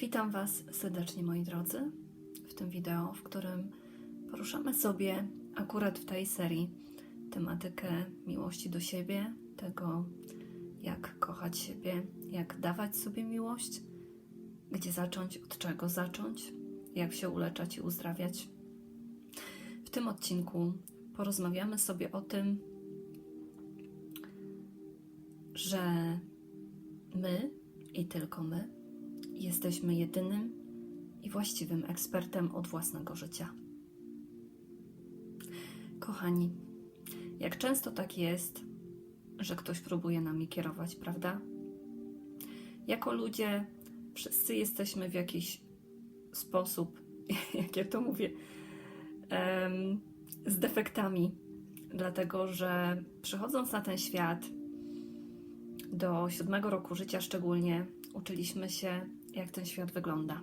Witam Was serdecznie, moi drodzy, w tym wideo, w którym poruszamy sobie akurat w tej serii tematykę miłości do siebie, tego, jak kochać siebie, jak dawać sobie miłość, gdzie zacząć, od czego zacząć, jak się uleczać i uzdrawiać. W tym odcinku porozmawiamy sobie o tym, że my i tylko my jesteśmy jedynym i właściwym ekspertem od własnego życia. Kochani, jak często tak jest, że ktoś próbuje nami kierować, prawda? Jako ludzie wszyscy jesteśmy w jakiś sposób, jak ja to mówię, z defektami, dlatego że przychodząc na ten świat, do siódmego roku życia szczególnie, uczyliśmy się, jak ten świat wygląda.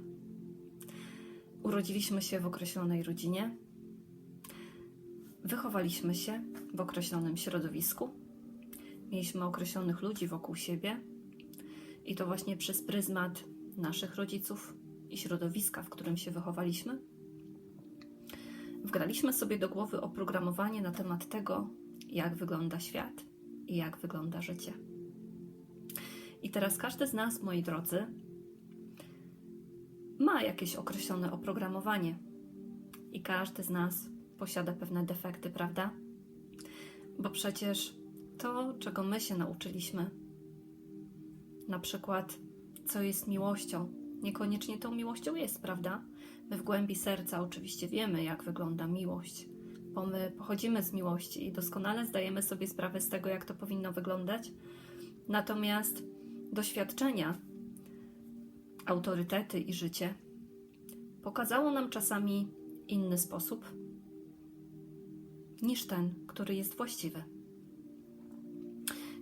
Urodziliśmy się w określonej rodzinie, wychowaliśmy się w określonym środowisku, mieliśmy określonych ludzi wokół siebie i to właśnie przez pryzmat naszych rodziców i środowiska, w którym się wychowaliśmy, wgraliśmy sobie do głowy oprogramowanie na temat tego, jak wygląda świat i jak wygląda życie. I teraz każdy z nas, moi drodzy, ma jakieś określone oprogramowanie. I każdy z nas posiada pewne defekty, prawda? Bo przecież to, czego my się nauczyliśmy, na przykład, co jest miłością, niekoniecznie tą miłością jest, prawda? My w głębi serca oczywiście wiemy, jak wygląda miłość, bo my pochodzimy z miłości i doskonale zdajemy sobie sprawę z tego, jak to powinno wyglądać. Natomiast doświadczenia, autorytety i życie pokazało nam czasami inny sposób niż ten, który jest właściwy.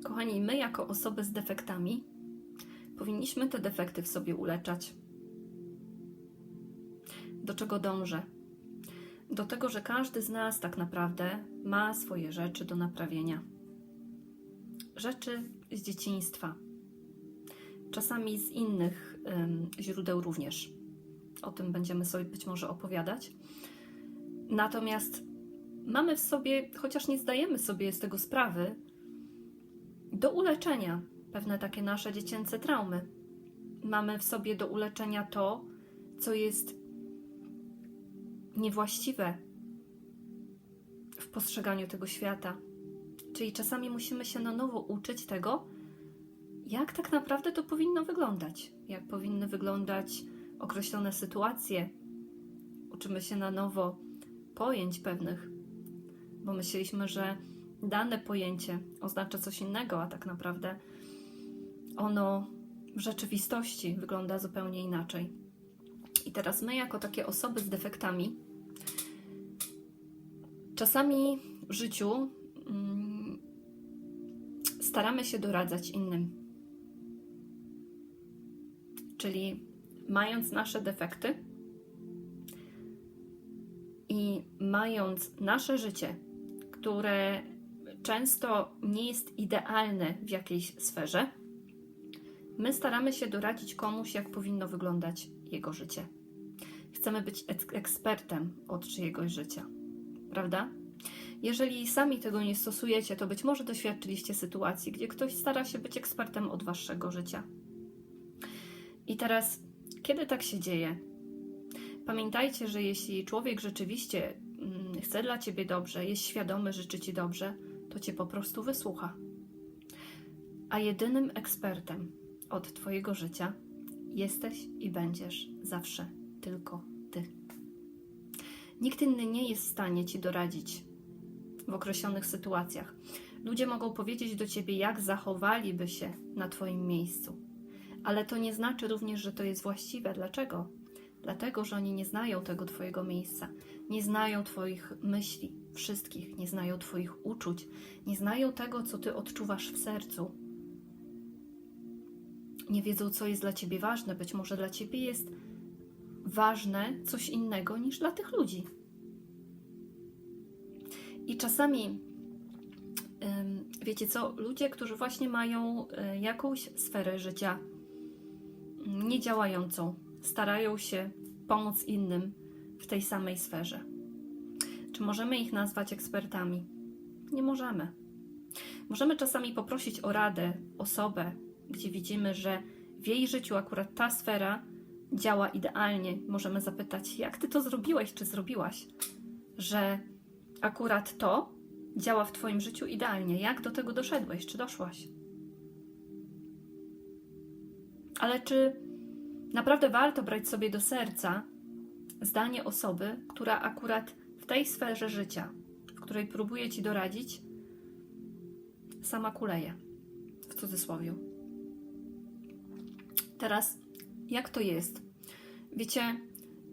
Kochani, my jako osoby z defektami powinniśmy te defekty w sobie uleczać. Do czego dążę? Do tego, że każdy z nas tak naprawdę ma swoje rzeczy do naprawienia. Rzeczy z dzieciństwa, czasami z innych źródeł również. O tym będziemy sobie być może opowiadać. Natomiast mamy w sobie, chociaż nie zdajemy sobie z tego sprawy, do uleczenia pewne takie nasze dziecięce traumy. Mamy w sobie do uleczenia to, co jest niewłaściwe w postrzeganiu tego świata. Czyli czasami musimy się na nowo uczyć tego, jak tak naprawdę to powinno wyglądać, jak powinny wyglądać określone sytuacje. Uczymy się na nowo pojęć pewnych, bo myśleliśmy, że dane pojęcie oznacza coś innego, a tak naprawdę ono w rzeczywistości wygląda zupełnie inaczej. I teraz my, jako takie osoby z defektami, czasami w życiu mm, staramy się doradzać innym. Czyli mając nasze defekty i mając nasze życie, które często nie jest idealne w jakiejś sferze, my staramy się doradzić komuś, jak powinno wyglądać jego życie. Chcemy być ek- ekspertem od czyjegoś życia, prawda? Jeżeli sami tego nie stosujecie, to być może doświadczyliście sytuacji, gdzie ktoś stara się być ekspertem od waszego życia. I teraz, kiedy tak się dzieje, pamiętajcie, że jeśli człowiek rzeczywiście mm, chce dla ciebie dobrze, jest świadomy, życzy ci dobrze, to cię po prostu wysłucha. A jedynym ekspertem od twojego życia jesteś i będziesz zawsze tylko ty. Nikt inny nie jest w stanie ci doradzić w określonych sytuacjach. Ludzie mogą powiedzieć do ciebie, jak zachowaliby się na twoim miejscu ale to nie znaczy również, że to jest właściwe. Dlaczego? Dlatego, że oni nie znają tego Twojego miejsca, nie znają Twoich myśli, wszystkich, nie znają Twoich uczuć, nie znają tego, co Ty odczuwasz w sercu. Nie wiedzą, co jest dla Ciebie ważne. Być może dla Ciebie jest ważne coś innego niż dla tych ludzi. I czasami, wiecie co, ludzie, którzy właśnie mają y, jakąś sferę życia, niedziałającą, starają się pomóc innym w tej samej sferze. Czy możemy ich nazwać ekspertami? Nie możemy. Możemy czasami poprosić o radę osobę, gdzie widzimy, że w jej życiu akurat ta sfera działa idealnie. Możemy zapytać, jak ty to zrobiłeś, czy zrobiłaś, że akurat to działa w twoim życiu idealnie. Jak do tego doszedłeś, czy doszłaś? Ale czy naprawdę warto brać sobie do serca zdanie osoby, która akurat w tej sferze życia, w której próbuje ci doradzić, sama kuleje? W cudzysłowie. Teraz, jak to jest? Wiecie,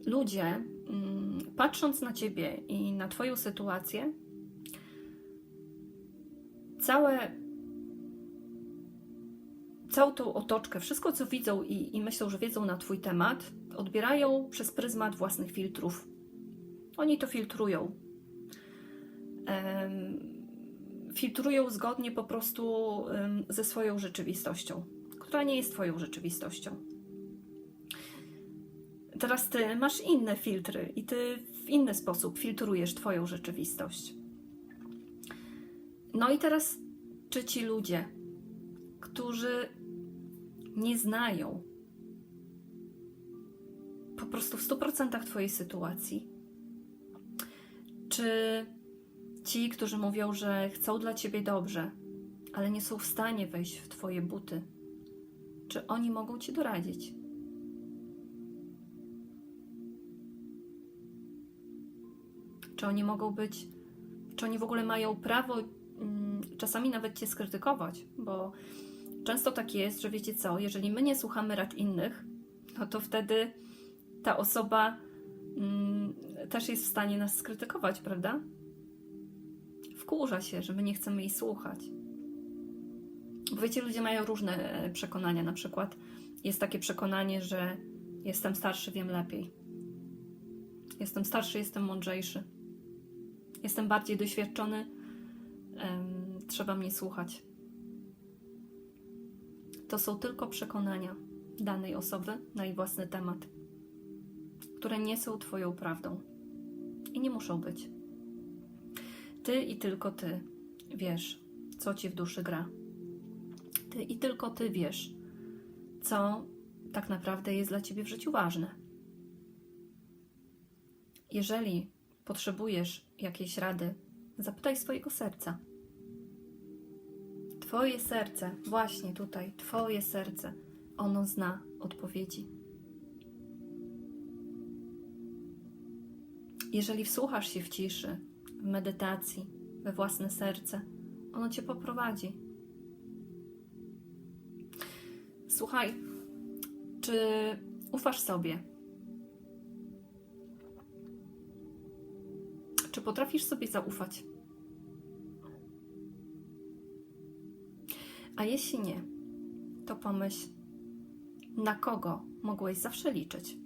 ludzie, mm, patrząc na ciebie i na Twoją sytuację, całe, całą tą otoczkę, wszystko co widzą i, i myślą, że wiedzą na Twój temat, odbierają przez pryzmat własnych filtrów. Oni to filtrują. Em, filtrują zgodnie po prostu em, ze swoją rzeczywistością, która nie jest Twoją rzeczywistością. Teraz Ty masz inne filtry i Ty w inny sposób filtrujesz Twoją rzeczywistość. No i teraz, czy ci ludzie, którzy nie znają po prostu w 100% Twojej sytuacji, czy ci, którzy mówią, że chcą dla Ciebie dobrze, ale nie są w stanie wejść w Twoje buty, czy oni mogą Ci doradzić? Czy oni mogą być, czy oni w ogóle mają prawo mm, czasami nawet Cię skrytykować, bo często tak jest, że wiecie co, jeżeli my nie słuchamy rad innych, no to wtedy ta osoba mm, też jest w stanie nas skrytykować, prawda? Wkurza się, że my nie chcemy jej słuchać. Bo wiecie, ludzie mają różne e, przekonania. Na przykład jest takie przekonanie, że jestem starszy, wiem lepiej. Jestem starszy, jestem mądrzejszy. Jestem bardziej doświadczony, em, trzeba mnie słuchać. To są tylko przekonania danej osoby na jej własny temat, które nie są Twoją prawdą i nie muszą być. Ty i tylko Ty wiesz, co Ci w duszy gra. Ty i tylko Ty wiesz, co tak naprawdę jest dla Ciebie w życiu ważne. Jeżeli potrzebujesz jakiejś rady, zapytaj swojego serca. Twoje serce, właśnie tutaj, Twoje serce, ono zna odpowiedzi. Jeżeli wsłuchasz się w ciszy, w medytacji, we własne serce, ono cię poprowadzi. Słuchaj, czy ufasz sobie? Czy potrafisz sobie zaufać? A jeśli nie, to pomyśl, na kogo mogłeś zawsze liczyć?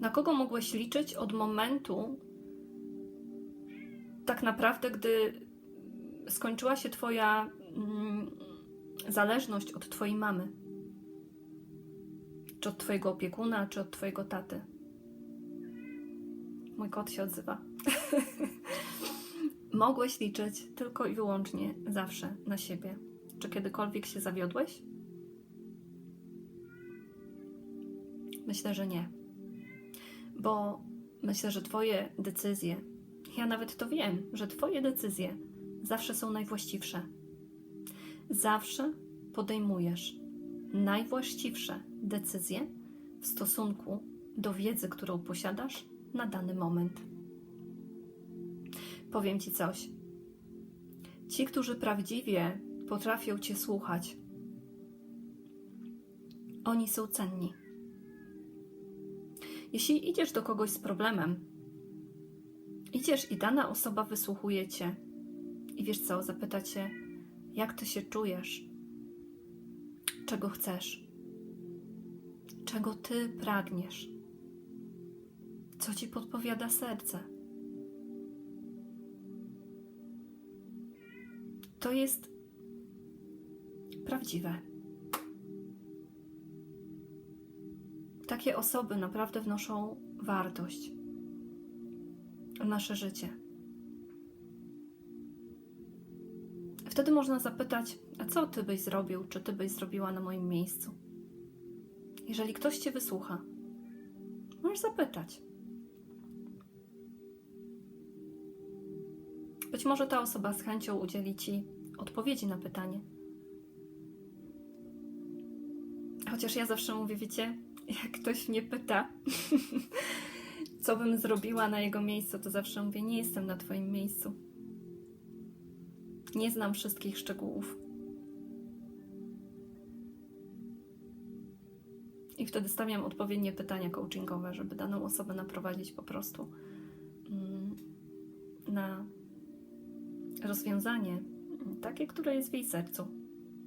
Na kogo mogłeś liczyć od momentu, tak naprawdę, gdy skończyła się Twoja mm, zależność od Twojej mamy? Czy od Twojego opiekuna, czy od Twojego taty? Mój kot się odzywa. Mogłeś liczyć tylko i wyłącznie zawsze na siebie. Czy kiedykolwiek się zawiodłeś? Myślę, że nie. Bo myślę, że Twoje decyzje, ja nawet to wiem, że Twoje decyzje zawsze są najwłaściwsze. Zawsze podejmujesz najwłaściwsze decyzje w stosunku do wiedzy, którą posiadasz na dany moment. Powiem Ci coś. Ci, którzy prawdziwie potrafią Cię słuchać, oni są cenni. Jeśli idziesz do kogoś z problemem, idziesz i dana osoba wysłuchuje Cię i wiesz co, zapyta Cię, jak Ty się czujesz, czego chcesz, czego Ty pragniesz, co Ci podpowiada serce. to jest prawdziwe. Takie osoby naprawdę wnoszą wartość w nasze życie. Wtedy można zapytać, a co ty byś zrobił, czy ty byś zrobiła na moim miejscu? Jeżeli ktoś cię wysłucha, możesz zapytać. Być może ta osoba z chęcią udzieli ci odpowiedzi na pytanie. Chociaż ja zawsze mówię, wiecie, jak ktoś mnie pyta, co bym zrobiła na jego miejscu, to zawsze mówię, nie jestem na Twoim miejscu. Nie znam wszystkich szczegółów. I wtedy stawiam odpowiednie pytania coachingowe, żeby daną osobę naprowadzić po prostu mm, na rozwiązanie, takie, które jest w jej sercu,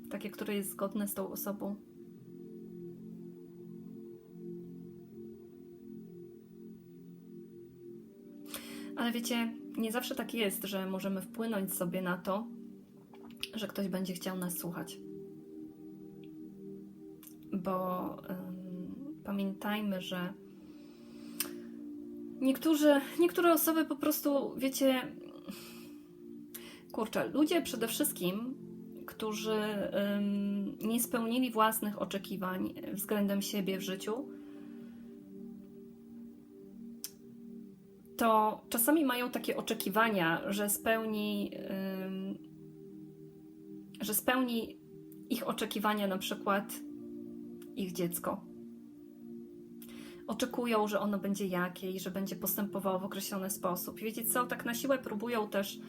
takie, które jest zgodne z tą osobą. Ale wiecie, nie zawsze tak jest, że możemy wpłynąć sobie na to, że ktoś będzie chciał nas słuchać. Bo pamiętajmy, że niektórzy, niektóre osoby po prostu, wiecie, kurczę, ludzie przede wszystkim, którzy nie spełnili własnych oczekiwań względem siebie w życiu, to czasami mają takie oczekiwania, że spełni, że spełni ich oczekiwania na przykład ich dziecko. Oczekują, że ono będzie jakieś, że będzie postępowało w określony sposób. I wiecie co, tak na siłę próbują też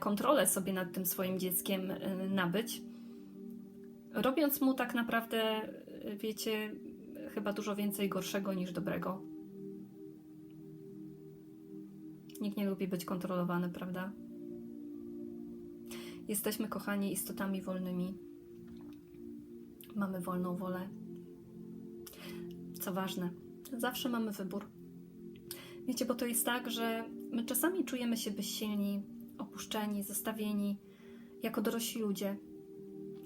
kontrolę sobie nad tym swoim dzieckiem e, nabyć, robiąc mu tak naprawdę, e, wiecie, chyba dużo więcej gorszego niż dobrego. Nikt nie lubi być kontrolowany, prawda? Jesteśmy, kochani, istotami wolnymi. Mamy wolną wolę. Co ważne, zawsze mamy wybór. Wiecie, bo to jest tak, że my czasami czujemy się bezsilni, opuszczeni, zostawieni jako dorośli ludzie.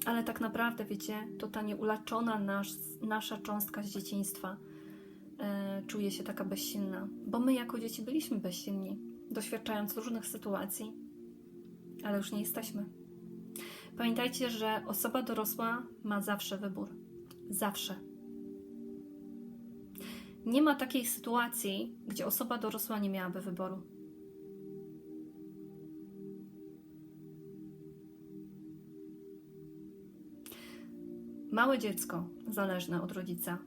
Ale tak naprawdę, wiecie, to ta nieuleczona nasz, nasza cząstka z dzieciństwa e, czuje się taka bezsilna, bo my jako dzieci byliśmy bezsilni, doświadczając różnych sytuacji, ale już nie jesteśmy. Pamiętajcie, że osoba dorosła ma zawsze wybór. Zawsze. Nie ma takiej sytuacji, gdzie osoba dorosła nie miałaby wyboru. Małe dziecko, zależne od rodzica,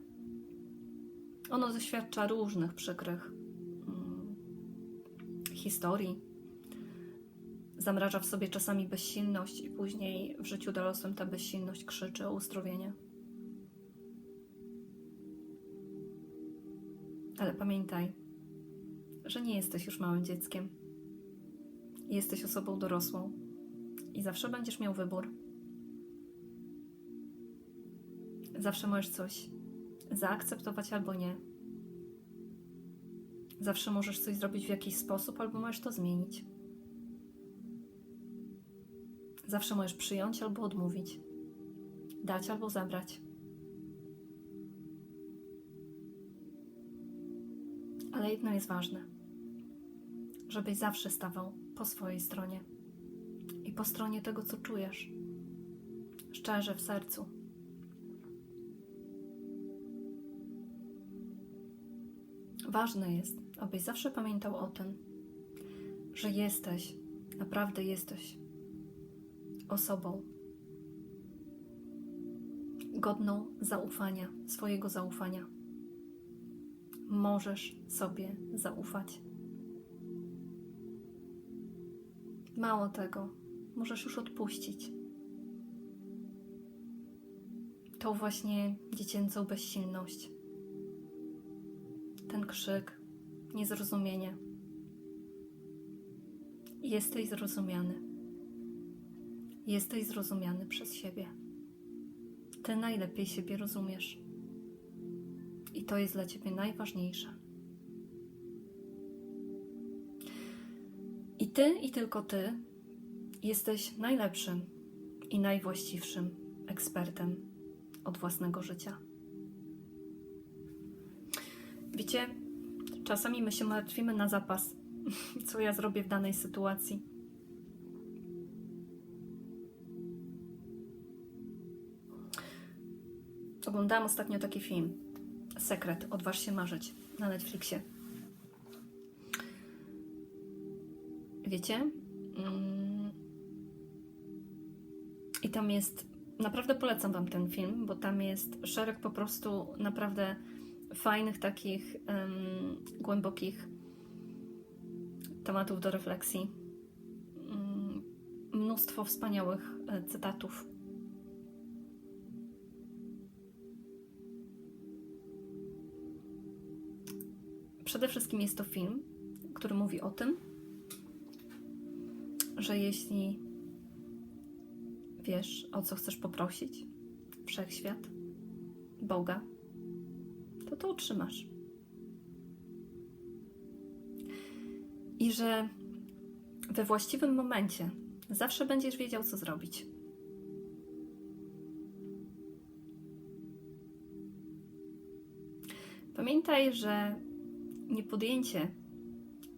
ono doświadcza różnych przykrych mm, historii. Zamraża w sobie czasami bezsilność, i później w życiu dorosłym ta bezsilność krzyczy o uzdrowienie. Ale pamiętaj, że nie jesteś już małym dzieckiem. Jesteś osobą dorosłą i zawsze będziesz miał wybór. Zawsze możesz coś zaakceptować albo nie. Zawsze możesz coś zrobić w jakiś sposób, albo możesz to zmienić. Zawsze możesz przyjąć albo odmówić, dać albo zabrać. Ale jedno jest ważne: żebyś zawsze stawał po swojej stronie i po stronie tego, co czujesz, szczerze w sercu. Ważne jest, abyś zawsze pamiętał o tym, że jesteś, naprawdę jesteś osobą godną zaufania, swojego zaufania. Możesz sobie zaufać. Mało tego, możesz już odpuścić. Tą właśnie dziecięcą bezsilność ten krzyk, niezrozumienie. Jesteś zrozumiany. Jesteś zrozumiany przez siebie. Ty najlepiej siebie rozumiesz. I to jest dla ciebie najważniejsze. I ty, i tylko ty jesteś najlepszym i najwłaściwszym ekspertem od własnego życia. Czasami my się martwimy na zapas, co ja zrobię w danej sytuacji. Oglądałam ostatnio taki film. Sekret, odważ się marzyć na Netflixie. Wiecie? Mm. I tam jest. Naprawdę polecam Wam ten film, bo tam jest szereg po prostu naprawdę fajnych, takich em, głębokich tematów do refleksji. Mm, Mnóstwo wspaniałych e, cytatów. Przede wszystkim jest to film, który mówi o tym, że jeśli wiesz, o co chcesz poprosić, wszechświat, Boga, to to otrzymasz. I że we właściwym momencie zawsze będziesz wiedział, co zrobić. Pamiętaj, że niepodjęcie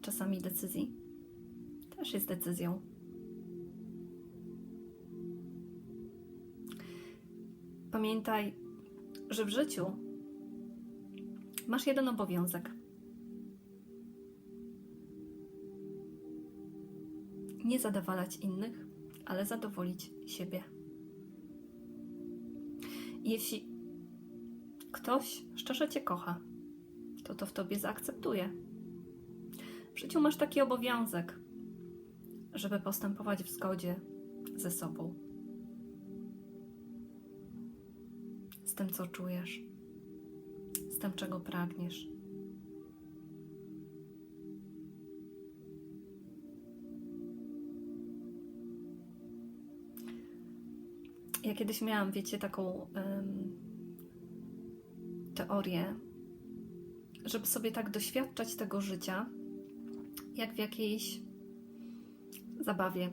czasami decyzji też jest decyzją. Pamiętaj, że w życiu masz jeden obowiązek. Nie zadowalać innych, ale zadowolić siebie. Jeśli ktoś szczerze Cię kocha, to to w Tobie zaakceptuje. W życiu masz taki obowiązek, żeby postępować w zgodzie ze sobą. Z tym, co czujesz, czego pragniesz. Ja kiedyś miałam, wiecie, taką em, teorię, żeby sobie tak doświadczać tego życia, jak w jakiejś zabawie.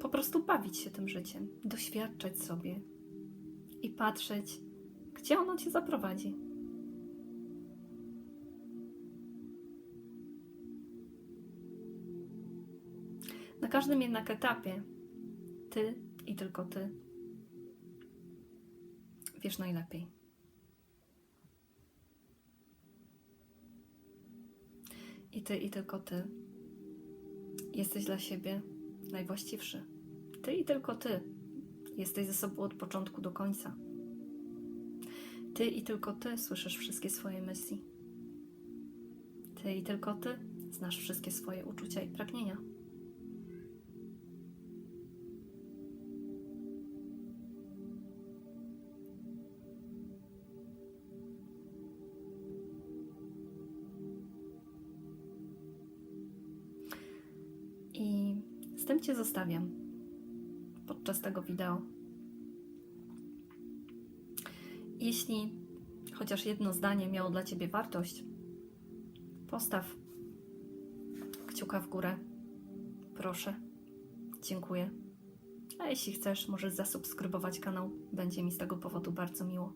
Po prostu bawić się tym życiem, doświadczać sobie i patrzeć, gdzie ono cię zaprowadzi. Na każdym jednak etapie ty i tylko ty wiesz najlepiej. I ty i tylko ty jesteś dla siebie najwłaściwszy. Ty i tylko ty jesteś ze sobą od początku do końca. Ty i tylko ty słyszysz wszystkie swoje myśli. Ty i tylko ty znasz wszystkie swoje uczucia i pragnienia. I z tym Cię zostawiam podczas tego wideo. Jeśli chociaż jedno zdanie miało dla Ciebie wartość, postaw kciuka w górę. Proszę. Dziękuję. A jeśli chcesz, możesz zasubskrybować kanał. Będzie mi z tego powodu bardzo miło.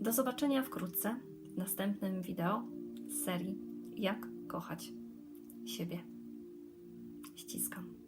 Do zobaczenia wkrótce w następnym wideo z serii Jak kochać siebie. Ściskam.